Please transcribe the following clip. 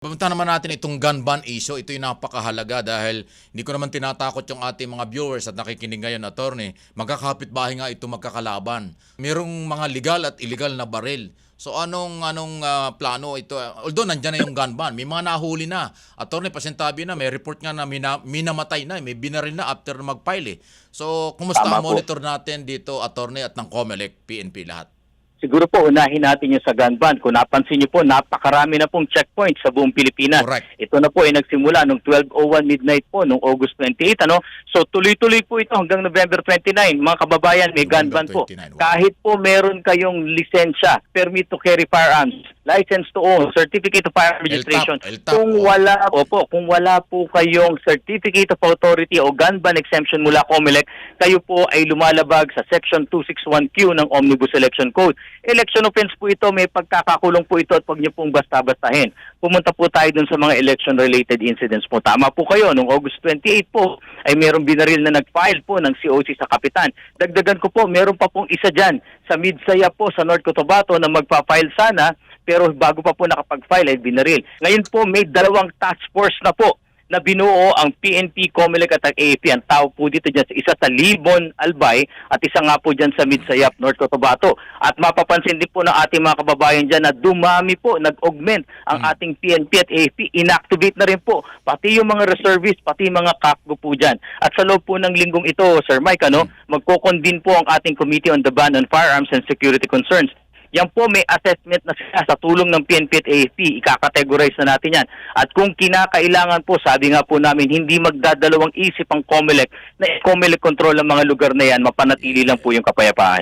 Pumunta naman natin itong gun ban issue. Ito yung napakahalaga dahil hindi ko naman tinatakot yung ating mga viewers at nakikinig ngayon, attorney. Magkakapit bahay nga ito magkakalaban. Merong mga legal at illegal na baril. So anong anong ah, plano ito? Although nandyan na yung gun ban, may mga nahuli na. Attorney, pasintabi na, may report nga na mina, minamatay na, may binaril na after mag-file eh. So kumusta Tama ang po. monitor natin dito, attorney, at ng COMELEC, PNP lahat? Siguro po unahin natin yung sa gun ban. Kung napansin niyo po, napakarami na pong checkpoint sa buong Pilipinas. Correct. Ito na po ay nagsimula nung 12.01 midnight po nung August 28. Ano? So tuloy-tuloy po ito hanggang November 29. Mga kababayan, may gun ban November po. 29, wow. Kahit po meron kayong lisensya, permit to carry firearms, license to own, certificate of firearm registration. LTAP, Kung oh. wala opo, kung wala po kayong certificate of authority o gun ban exemption mula COMELEC, kayo po ay lumalabag sa section 261Q ng Omnibus Election Code. Election offense po ito, may pagkakakulong po ito at pag niyo pong basta-bastahin. Pumunta po tayo dun sa mga election-related incidents po. Tama po kayo, noong August 28 po ay merong binaril na nag-file po ng COC sa Kapitan. Dagdagan ko po, meron pa pong isa dyan sa Midsaya po sa North Cotabato na magpa-file sana pero bago pa po nakapag-file ay binaril. Ngayon po may dalawang task force na po na binuo ang PNP, COMELEC at ang AFP. Ang tao po dito dyan sa isa sa Libon, Albay at isa nga po dyan sa Midsayap, North Cotabato. At mapapansin din po ng ating mga kababayan dyan na dumami po, nag-augment ang Mm. ating PNP at AFP. Inactivate na rin po pati yung mga reservists, pati yung mga kakgo po dyan. At sa loob po ng linggong ito, Sir Mike, ano, magko-convene po ang ating Committee on the Ban on Firearms and Security Concerns. Yan po may assessment na sila sa tulong ng PNP at AFP. Ikakategorize na natin yan. At kung kinakailangan po, sabi nga po namin, hindi magdadalawang isip ang COMELEC na COMELEC control ang mga lugar na yan, mapanatili lang po yung kapayapaan.